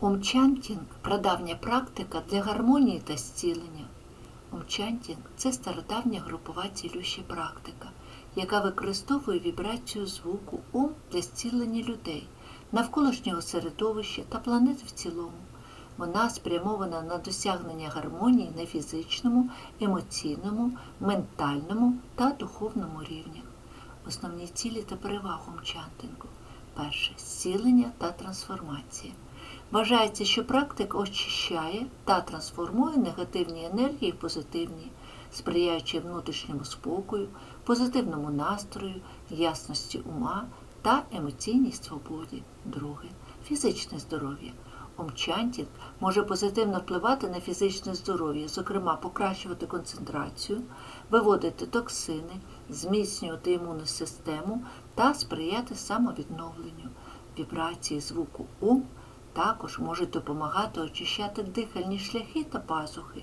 Омчантінг прадавня практика для гармонії та зцілення. Омчантінг це стародавня групова цілюща практика, яка використовує вібрацію звуку ом для зцілення людей, навколишнього середовища та планет в цілому. Вона спрямована на досягнення гармонії на фізичному, емоційному, ментальному та духовному рівнях. Основні цілі та переваги омчантингу. Перше зцілення та трансформація. Вважається, що практика очищає та трансформує негативні енергії в позитивні, сприяючи внутрішньому спокою, позитивному настрою, ясності ума та емоційній свободі. Друге фізичне здоров'я. Омчантінг може позитивно впливати на фізичне здоров'я, зокрема покращувати концентрацію, виводити токсини, зміцнювати імунну систему та сприяти самовідновленню. Вібрації звуку ум також можуть допомагати очищати дихальні шляхи та пазухи,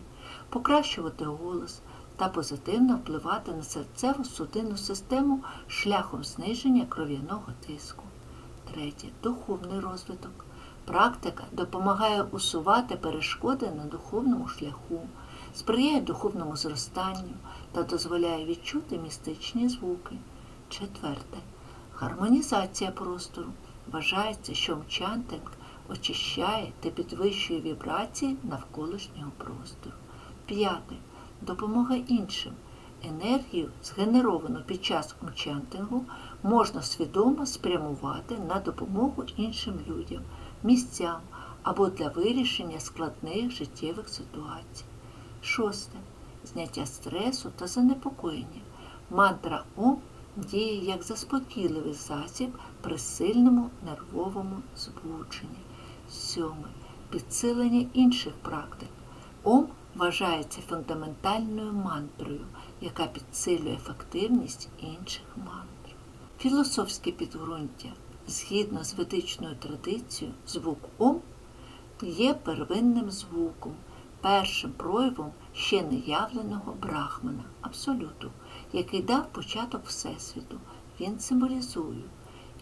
покращувати голос та позитивно впливати на серцеву судинну систему шляхом зниження кров'яного тиску. Третє духовний розвиток. Практика допомагає усувати перешкоди на духовному шляху, сприяє духовному зростанню та дозволяє відчути містичні звуки. Четверте. Гармонізація простору. Вважається, що мчантинг очищає та підвищує вібрації навколишнього простору. П'яте. Допомога іншим. Енергію, згенеровану під час мчантингу, можна свідомо спрямувати на допомогу іншим людям, місцям або для вирішення складних життєвих ситуацій. Шосте. Зняття стресу та занепокоєння. Мантра Ом діє як заспокійливий засіб при сильному нервовому збудженні. Сьоме. Підсилення інших практик. Ом вважається фундаментальною мантрою, яка підсилює ефективність інших мантр. Філософське підґрунтя. Згідно з ведичною традицією, звук Ом є первинним звуком, першим проявом ще неявленого брахмана, абсолюту, який дав початок Всесвіту. Він символізує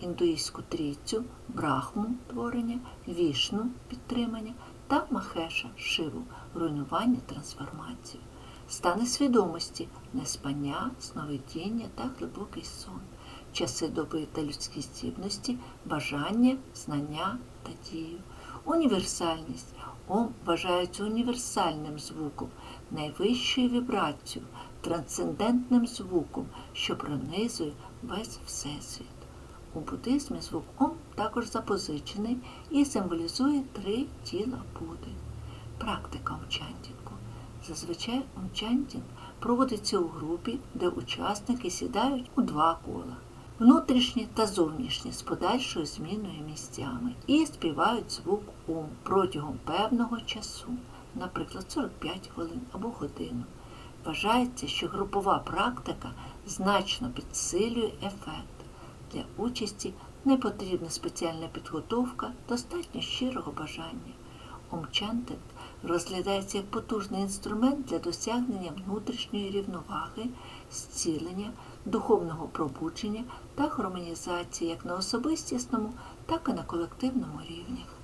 індуїзьку трійцю, брахму творення, вішну підтримання та махеша шиву руйнування трансформацію, стани свідомості, неспання, сновидіння та глибокий сон, часи доби та людські здібності, бажання, знання та дію, універсальність. Ом вважається універсальним звуком, найвищою вібрацією, трансцендентним звуком, що пронизує весь всесвіт. У буддизмі звук Ом також запозичений і символізує три тіла Будди. Практика омчантінгу. Зазвичай омчантінг проводиться у групі, де учасники сідають у два кола внутрішні та зовнішні з подальшою зміною місцями і співають звук Ом протягом певного часу, наприклад, 45 хвилин або годину. Вважається, що групова практика значно підсилює ефект. Для участі не потрібна спеціальна підготовка, достатньо щирого бажання. Омчантинг розглядається як потужний інструмент для досягнення внутрішньої рівноваги, зцілення, духовного пробудження та гармонізації як на особистісному, так і на колективному рівнях.